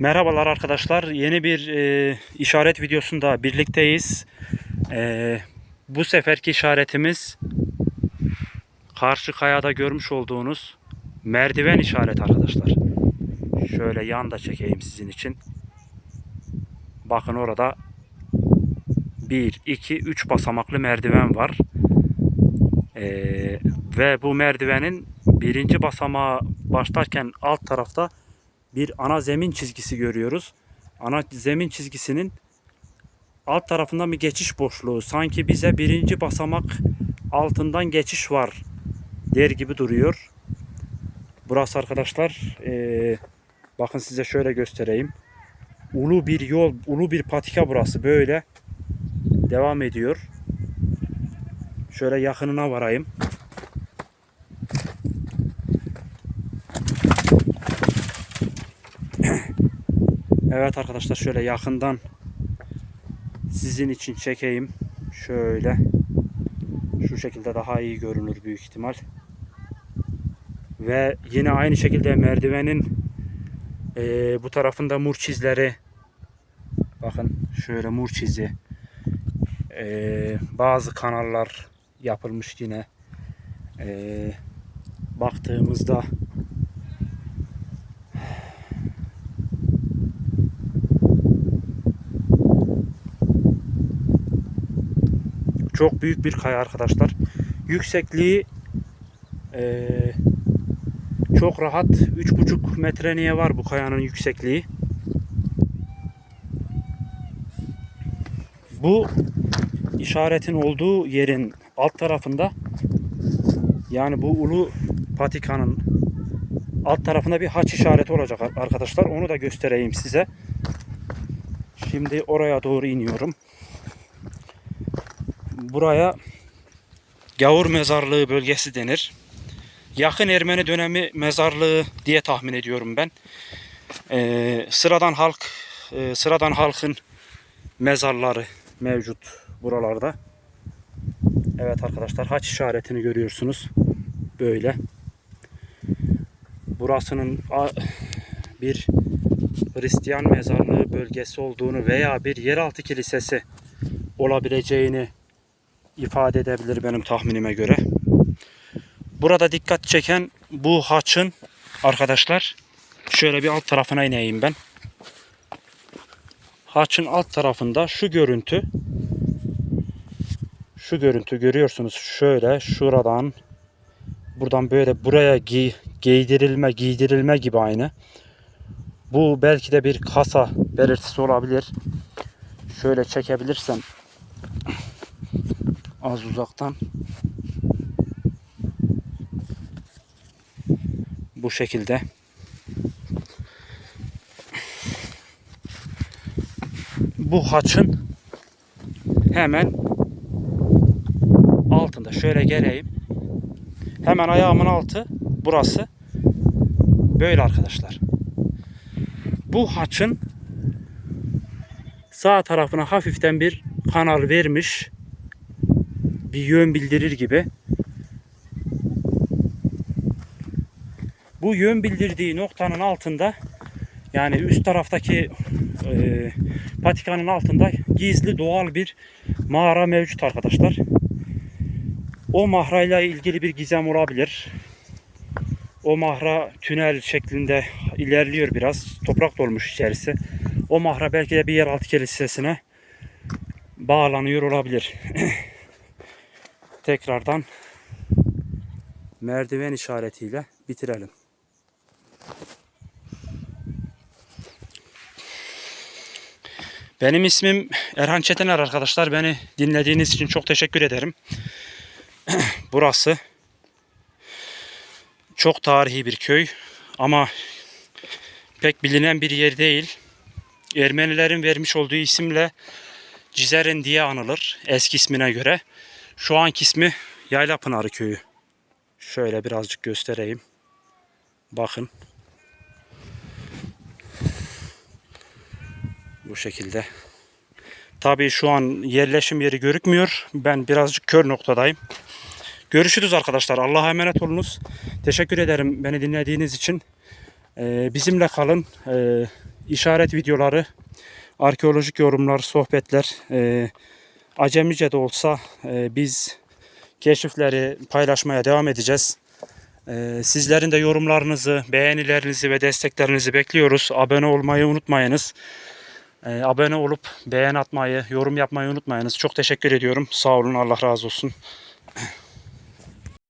Merhabalar arkadaşlar. Yeni bir e, işaret videosunda birlikteyiz. E, bu seferki işaretimiz karşı kayada görmüş olduğunuz merdiven işareti arkadaşlar. Şöyle yanda çekeyim sizin için. Bakın orada 1, 2, 3 basamaklı merdiven var. E, ve bu merdivenin birinci basamağa başlarken alt tarafta bir ana zemin çizgisi görüyoruz. Ana zemin çizgisinin alt tarafından bir geçiş boşluğu. Sanki bize birinci basamak altından geçiş var der gibi duruyor. Burası arkadaşlar eee, bakın size şöyle göstereyim. Ulu bir yol, ulu bir patika burası böyle devam ediyor. Şöyle yakınına varayım. Evet arkadaşlar şöyle yakından sizin için çekeyim. Şöyle. Şu şekilde daha iyi görünür büyük ihtimal. Ve yine aynı şekilde merdivenin eee, bu tarafında mur çizleri. Bakın şöyle mur çizi. Eee, bazı kanallar yapılmış yine. Eee, baktığımızda Çok büyük bir kaya arkadaşlar. Yüksekliği eee, çok rahat 3,5 metreye var bu kayanın yüksekliği. Bu işaretin olduğu yerin alt tarafında yani bu ulu patikanın alt tarafında bir haç işareti olacak arkadaşlar. Onu da göstereyim size. Şimdi oraya doğru iniyorum buraya Gavur Mezarlığı bölgesi denir. Yakın Ermeni dönemi mezarlığı diye tahmin ediyorum ben. Ee, sıradan halk, e, sıradan halkın mezarları mevcut buralarda. Evet arkadaşlar haç işaretini görüyorsunuz. Böyle. Burasının bir Hristiyan mezarlığı bölgesi olduğunu veya bir yeraltı kilisesi olabileceğini ifade edebilir benim tahminime göre. Burada dikkat çeken bu haçın arkadaşlar şöyle bir alt tarafına ineyim ben. Haçın alt tarafında şu görüntü şu görüntü görüyorsunuz şöyle şuradan buradan böyle buraya giy, giydirilme giydirilme gibi aynı. Bu belki de bir kasa belirtisi olabilir. Şöyle çekebilirsem az uzaktan. Bu şekilde. Bu haçın hemen altında. Şöyle geleyim. Hemen ayağımın altı burası. Böyle arkadaşlar. Bu haçın sağ tarafına hafiften bir kanal vermiş bir yön bildirir gibi. Bu yön bildirdiği noktanın altında yani üst taraftaki e, patikanın altında gizli doğal bir mağara mevcut arkadaşlar. O mağarayla ilgili bir gizem olabilir. O mağara tünel şeklinde ilerliyor biraz. Toprak dolmuş içerisi. O mağara belki de bir yeraltı kilisesine bağlanıyor olabilir. tekrardan merdiven işaretiyle bitirelim. Benim ismim Erhan Çetener arkadaşlar. Beni dinlediğiniz için çok teşekkür ederim. Burası çok tarihi bir köy ama pek bilinen bir yer değil. Ermenilerin vermiş olduğu isimle Cizerin diye anılır eski ismine göre. Şu anki ismi Yaylapınarı Köyü. Şöyle birazcık göstereyim. Bakın. Bu şekilde. Tabii şu an yerleşim yeri görükmüyor. Ben birazcık kör noktadayım. Görüşürüz arkadaşlar. Allah'a emanet olunuz. Teşekkür ederim beni dinlediğiniz için. Ee, bizimle kalın. Ee, işaret videoları, arkeolojik yorumlar, sohbetler, e, acemice de olsa e, biz keşifleri paylaşmaya devam edeceğiz. E, sizlerin de yorumlarınızı, beğenilerinizi ve desteklerinizi bekliyoruz. Abone olmayı unutmayınız. E, abone olup beğen atmayı, yorum yapmayı unutmayınız. Çok teşekkür ediyorum. Sağ olun, Allah razı olsun.